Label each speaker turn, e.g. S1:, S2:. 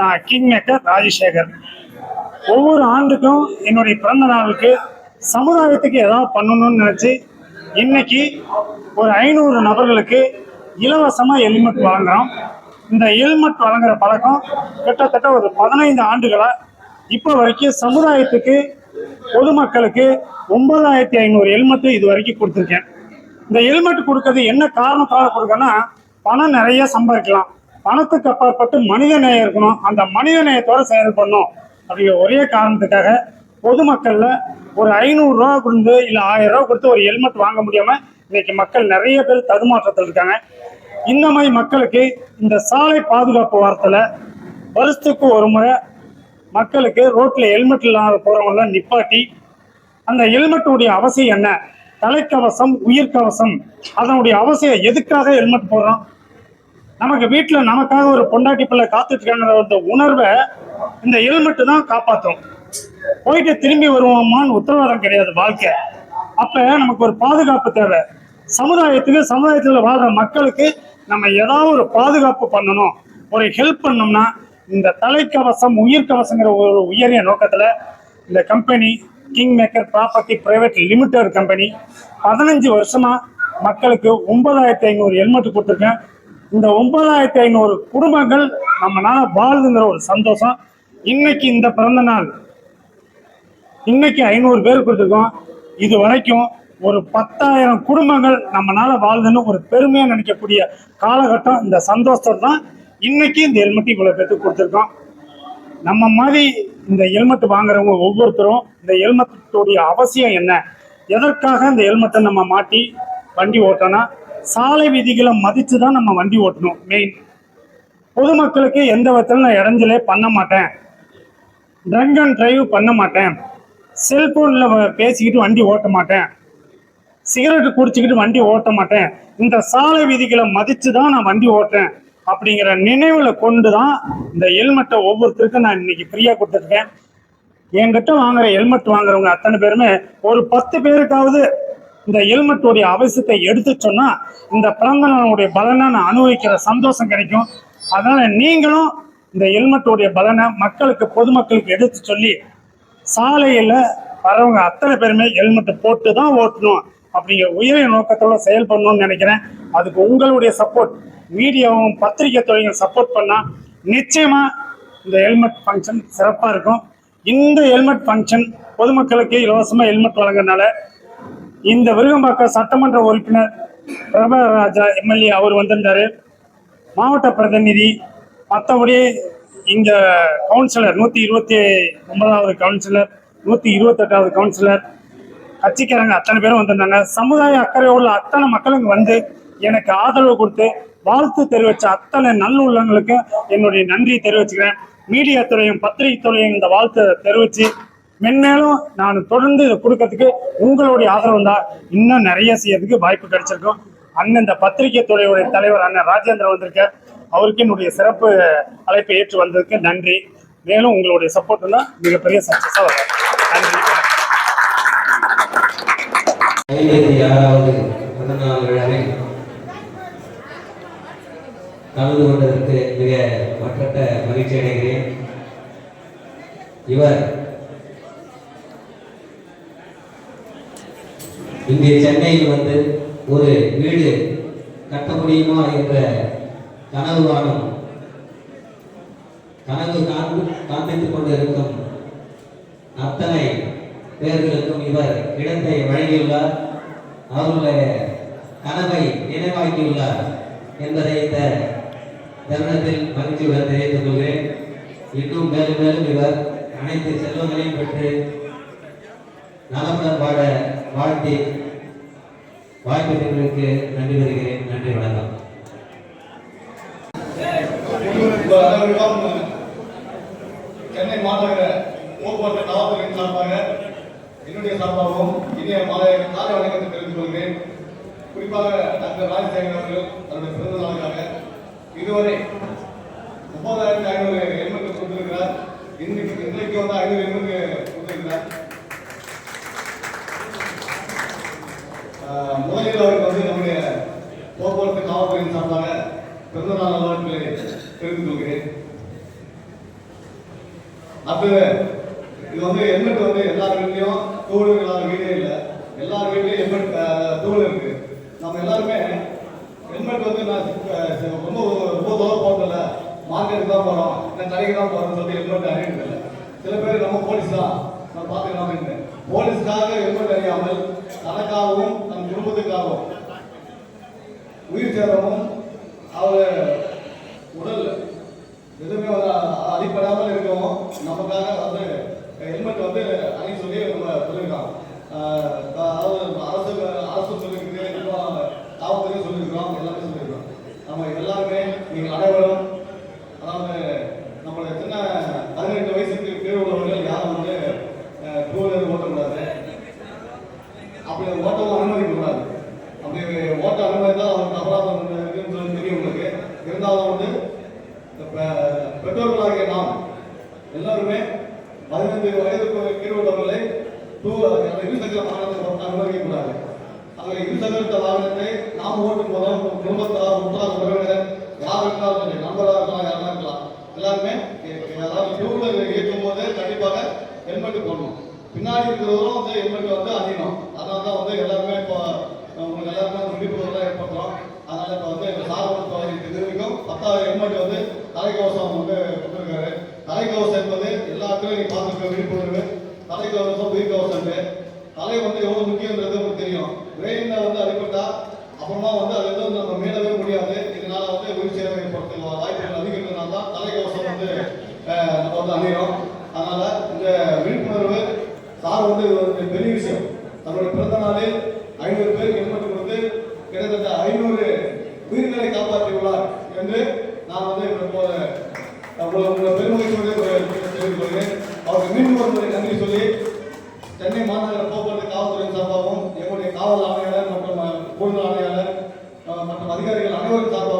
S1: நான் king maker Rajasekar. ஒவ்வொரு ஆண்டுக்கும் என்னுடைய பிறந்த நாளுக்கு சமுதாயத்துக்கு ஏதாவது பண்ணணும்னு நினச்சி இன்னைக்கு ஒரு ஐநூறு நபர்களுக்கு இலவசமாக ஹெல்மெட் வழங்குறோம். இந்த ஹெல்மெட் வழங்குற பழக்கம் கிட்டத்தட்ட ஒரு பதினைந்து ஆண்டுகளாக இப்போ வரைக்கும் சமுதாயத்துக்கு பொதுமக்களுக்கு ஒன்பதாயிரத்தி ஐநூறு ஹெல்மெட்டு இது வரைக்கும் கொடுத்துருக்கேன். இந்த ஹெல்மெட் கொடுக்கறது என்ன காரணத்தால் கொடுக்கன்னா பணம் நிறைய சம்பாதிக்கலாம். பணத்துக்கு அப்பாற்பட்டு மனித நேயம் இருக்கணும். அந்த மனித நேயத்தோட செயல்படணும் அப்படிங்கிற ஒரே காரணத்துக்காக பொதுமக்கள்ல ஒரு ஐநூறுரூவா கொடுத்து இல்லை ஆயிரம் ரூபா கொடுத்து ஒரு ஹெல்மெட் வாங்க முடியாம இன்னைக்கு மக்கள் நிறைய பேர் தடுமாற்றத்தில் இருக்காங்க. இந்த மாதிரி மக்களுக்கு இந்த சாலை பாதுகாப்பு வாரத்தில் வருஷத்துக்கு ஒரு முறை மக்களுக்கு ரோட்டில் ஹெல்மெட் இல்லாத போறவங்கள நிப்பாட்டி அந்த ஹெல்மெட்டுடைய அவசியம் என்ன? தலைக்கவசம் உயிர்கவசம் அதனுடைய அவசியம் எதுக்காக ஹெல்மெட் போடுறோம்? நமக்கு வீட்டில் நமக்காக ஒரு பொண்டாட்டி பிள்ளை காத்துட்டு இருக்காங்கிற அந்த உணர்வை இந்த ஹெல்மெட்டு தான் காப்பாற்றும் போயிட்டு திரும்பி வருவோமான்னு உத்தரவாதம் கிடையாது வாழ்க்கை. அப்போ நமக்கு ஒரு பாதுகாப்பு தேவை. சமுதாயத்துக்கு சமுதாயத்தில் வாழ்கிற மக்களுக்கு நம்ம ஏதாவது ஒரு பாதுகாப்பு பண்ணணும். ஒரு ஹெல்ப் பண்ணோம்னா இந்த தலைக்கவசம் உயிர்க்கவசங்கிற ஒரு உயரிய நோக்கத்தில் இந்த company king maker property private limited company பதினஞ்சு வருஷமாக மக்களுக்கு ஒன்பதாயிரத்தி ஐநூறு ஹெல்மெட் கொடுத்துருக்கேன். இந்த ஒன்பதாயிரத்தி ஐநூறு குடும்பங்கள் நம்மளால வாழுதுங்கிற ஒரு சந்தோஷம். இன்னைக்கு இந்த பிறந்த நாள். இன்னைக்கு ஐநூறு பேர் கொடுத்துருக்கோம். இது வரைக்கும் ஒரு பத்தாயிரம் குடும்பங்கள் நம்மளால வாழ்ந்துன்னு ஒரு பெருமையா நினைக்கக்கூடிய காலகட்டம் இந்த சந்தோஷத்தை தான் இன்னைக்கு இந்த ஹெல்மெட் இவ்வளவு பேருக்கு கொடுத்துருக்கோம். நம்ம மாதிரி இந்த ஹெல்மெட் வாங்குறவங்க ஒவ்வொருத்தரும் இந்த ஹெல்மெட்டுடைய அவசியம் என்ன? எதற்காக இந்த ஹெல்மெட்டை நம்ம மாட்டி வண்டி ஓட்டோன்னா சாலை விதிகளை மதித்து தான் நம்ம வண்டி ஓட்டணும். மெயின் பொதுமக்களுக்கு எந்த விதத்தில் நான் இடைஞ்சலே பண்ண மாட்டேன். ட்ரங்க் அண்ட் டிரைவ் பண்ண மாட்டேன். செல்போனில் பேசிக்கிட்டு வண்டி ஓட்ட மாட்டேன். சிகரெட்டு குடிச்சிக்கிட்டு வண்டி ஓட்ட மாட்டேன். இந்த சாலை விதிகளை மதித்து தான் நான் வண்டி ஓட்டுறேன். அப்படிங்கிற நினைவில் கொண்டு தான் இந்த ஹெல்மெட்டை ஒவ்வொருத்தருக்கும் நான் இன்னைக்கு ஃப்ரீயாக கொடுத்துருக்கேன். என்கிட்ட வாங்குற ஹெல்மெட் வாங்குறவங்க அத்தனை பேருமே ஒரு பத்து பேருக்காவது இந்த ஹெல்மெட்டுடைய அவசியத்தை எடுத்து சொன்னா இந்த பிறந்த நாளுடைய பலனை நான் அனுபவிக்கிற சந்தோஷம் கிடைக்கும். அதனால நீங்களும் இந்த ஹெல்மெட்டுடைய பலனை மக்களுக்கு பொதுமக்களுக்கு எடுத்து சொல்லி சாலையில் வரவங்க அத்தனை பேருமே ஹெல்மெட் போட்டு தான் ஓட்டணும் அப்படிங்கிற உயரிய நோக்கத்தோட செயல்படணும்னு நினைக்கிறேன். அதுக்கு உங்களுடைய சப்போர்ட் மீடியாவும் பத்திரிகை துறையும் சப்போர்ட் பண்ணால் நிச்சயமா இந்த ஹெல்மெட் ஃபங்க்ஷன் சிறப்பாக இருக்கும். இந்த ஹெல்மெட் ஃபங்க்ஷன் பொதுமக்களுக்கு இலவசமாக ஹெல்மெட் வழங்குறதுனால இந்த விருகம்பாக்கம் சட்டமன்ற உறுப்பினர் பிரபல ராஜா எம்எல்ஏ அவர் வந்திருந்தாரு. மாவட்ட பிரதிநிதி மற்றபடி இந்த கவுன்சிலர் நூற்றி இருபத்தி ஒன்பதாவது கவுன்சிலர் நூற்றி இருபத்தெட்டாவது கவுன்சிலர் கட்சிக்காரங்க அத்தனை பேரும் வந்திருந்தாங்க. சமுதாய அக்கறை உள்ள அத்தனை மக்களும் வந்து எனக்கு ஆதரவு கொடுத்து வாழ்த்து தெரிவித்த அத்தனை நல்லுள்ளங்களுக்கு என்னுடைய நன்றியை தெரிவிச்சுக்கிறேன். மீடியா துறையும் பத்திரிகை துறையும் இந்த வாழ்த்து தெரிவித்து மென்மேலும் நான் தொடர்ந்து இதை கொடுக்கறதுக்கு உங்களுடைய ஆதரவு தான் இன்னும் நிறைய செய்யறதுக்கு வாய்ப்பு கிடைச்சிருக்கும். அண்ணன் இந்த பத்திரிகை துறையுடைய தலைவர் அண்ணன் ராஜேந்திரன் வந்திருக்க அவருக்கு என்னுடைய சிறப்பு அழைப்பை ஏற்று வந்ததுக்கு நன்றி. மேலும் உங்களுடைய சப்போர்ட் தான் மிகப்பெரிய சக்சஸாக வரும். நன்றி.
S2: கலந்து கொண்டதற்கு மிக மற்ற மகிழ்ச்சி அடைகிறேன். இவர் இங்கே சென்னையில் வந்து ஒரு வீடு கட்ட முடியுமா என்ற கனவு காணும். கனவு காண்பு காண்பித்துக் கொண்டிருக்கும் அத்தனை பேர்களுக்கும் இவர் இடத்தை வழங்கியுள்ளார். அவருடைய கனவை நினைவாக்கியுள்ளார் என்பதை இந்த தருணத்தில் மகிழ்ச்சியுடன் தெரிவித்துக் கொள்கிறேன். இன்னும் மேலும் மேலும் இவர் அனைத்து செல்வங்களையும் பெற்று நலமுடன் வாழ வாழ்த்தி வாய்ப்பளித்தவர்களுக்கு நன்றி வருகிறேன் நன்றி வணக்கம்.
S3: சென்னை மாநகர போக்குவரத்து காவல்துறையின் சார்பாக என்னுடைய சார்பாகவும் இனிய மாலை காலை வணக்கத்தை தெரிவித்துக் கொள்கிறேன். குறிப்பாக டாக்டர் ராஜசேகர் அவர்கள் தன்னுடைய பிறந்த நாளுக்காக இதுவரை முப்பதாயிரத்தி ஐநூறு ஹெல்மெட் கொடுத்திருக்கிறார். இன்றைக்கு இன்றைக்கு வந்து ஐநூறு ஹெல்மெட் கொடுத்திருக்கிறார் ஆஹ் முதலில் அவருக்கு வந்து நம்முடைய போக்குவரத்து பிறந்த நாள் நல்வாழ்த்துக்களை தெரிந்து கொள்கிறேன். அப்ப இது வந்து ஹெல்மெட் வந்து எல்லார் வீட்லயும் தோல் இல்லாத வீடே இல்லை. எல்லார் வீட்லயும் ஹெல்மெட் தோல் இருக்கு. நம்ம எல்லாருமே ஹெல்மெட் வந்து நான் ரொம்ப ரொம்ப தூரம் போகிறதில்ல மார்க்கெட்டுக்கு தான் போகிறோம் இல்லை கடைக்கு தான் போகிறோம்னு சொல்லி ஹெல்மெட் அணியிறது சில பேர் நம்ம போலீஸ் தான். நான் பார்த்துக்கலாம் அப்படின்னு. போலீஸ்க்காக ஹெல்மெட் அறியாமல் தனக்காகவும் தன் குடும்பத்துக்காகவும் உயிர் சேதமும் அவர் உடல் எதுவுமே வந்து அடிப்படாமல் இருக்கவும் நமக்காக வந்து ஹெல்மெட் வந்து அணி சொல்லி நம்ம சொல்லியிருக்கோம் அதாவது அரசு அரசு சொல்லியிருக்கு இப்போ காவல்துறையும் சொல்லியிருக்கிறோம் எல்லாமே சொல்லியிருக்கிறோம் நம்ம எல்லாருமே நீங்கள் அனைவரும் அதாவது நம்மளுடைய சின்ன பதினெட்டு வயசுக்கு கீழ் உள்ளவர்கள் யாரும் வந்து டூ வீலர் ஓட்டக்கூடாது அப்படி ஓட்டவும் அனுமதிக்க கூடாது அப்படி ஓட்ட அனுமதித்தா அவருக்கு அபராதம் இருக்குன்னு சொல்லி தெரியும் உங்களுக்கு இருந்தாலும் வந்து இப்ப பெற்றோர்களாகிய நாம் எல்லாருமே பதினைந்து வயதுக்கு கீழ் உள்ளவர்களை இருசக்கர வாகனத்தை ஓட்ட அனுமதிக்க கூடாது. இருசக்கர வாகனத்தை நாம் ஓட்டும் போதும் குடும்பத்தார் உற்றார் உறவினர் யார் இருந்தாலும் சரி நண்பராக இருக்கலாம் யாரா இருக்கலாம். எல்லாருமே அதாவது டூ இயக்கும் போது கண்டிப்பாக ஹெல்மெட் போடணும். பின்னாடி இருக்கிறவரும் வந்து ஹெல்மெட் வந்து அணியணும். அதனால தான் வந்து எல்லாருமே இப்போ உங்களுக்கு எல்லாருமே விழிப்புணர்வு ஏற்படுத்துறோம். அதனால இப்போ வந்து எங்கள் சார் வந்து இது வரைக்கும் பத்தாவது ஹெல்மெட் வந்து தலைக்கவசம் வந்து கொடுத்துருக்காரு. தலைக்கவசம் என்பது எல்லாருக்கும் நீ பார்த்துருக்க விழிப்புணர்வு. தலைக்கவசம் உயிர்கவசம் தலை வந்து எவ்வளவு முக்கியன்றது உங்களுக்கு தெரியும். பிரெயின்ல வந்து அடிபட்டா அப்புறமா வந்து அது வந்து நம்ம மீளவே முடியாது. இதனால வந்து உயிர் சேவை ஏற்படுத்த வாய்ப்புகள் அதிகம்னால தான் தலைக்கவசம் வந்து நம்ம வந்து அணிகிறோம் அதனால இந்த விழிப்புணர்வு சார் வந்து இது வந்து பெரிய விஷயம். நம்மளுடைய பிறந்த நாளில் ஐநூறு பேருக்கு ஹெல்மெட் கொடுத்து கிட்டத்தட்ட ஐநூறு உயிர்களை காப்பாற்றியுள்ளார் என்று நான் வந்து இப்போ உங்களை உங்களை பெருமகிழ்ச்சியோடு தெரிவித்துக் கொள்கிறேன் அவருக்கு மீண்டும் ஒரு முறை நன்றி சொல்லி சென்னை மாநகர போக்குவரத்து காவல்துறையின் சார்பாகவும் எங்களுடைய காவல் ஆணையாளர் மற்றும் கூடுதல் ஆணையாளர் மற்றும் அதிகாரிகள் அனைவரும் சார்பாகவும்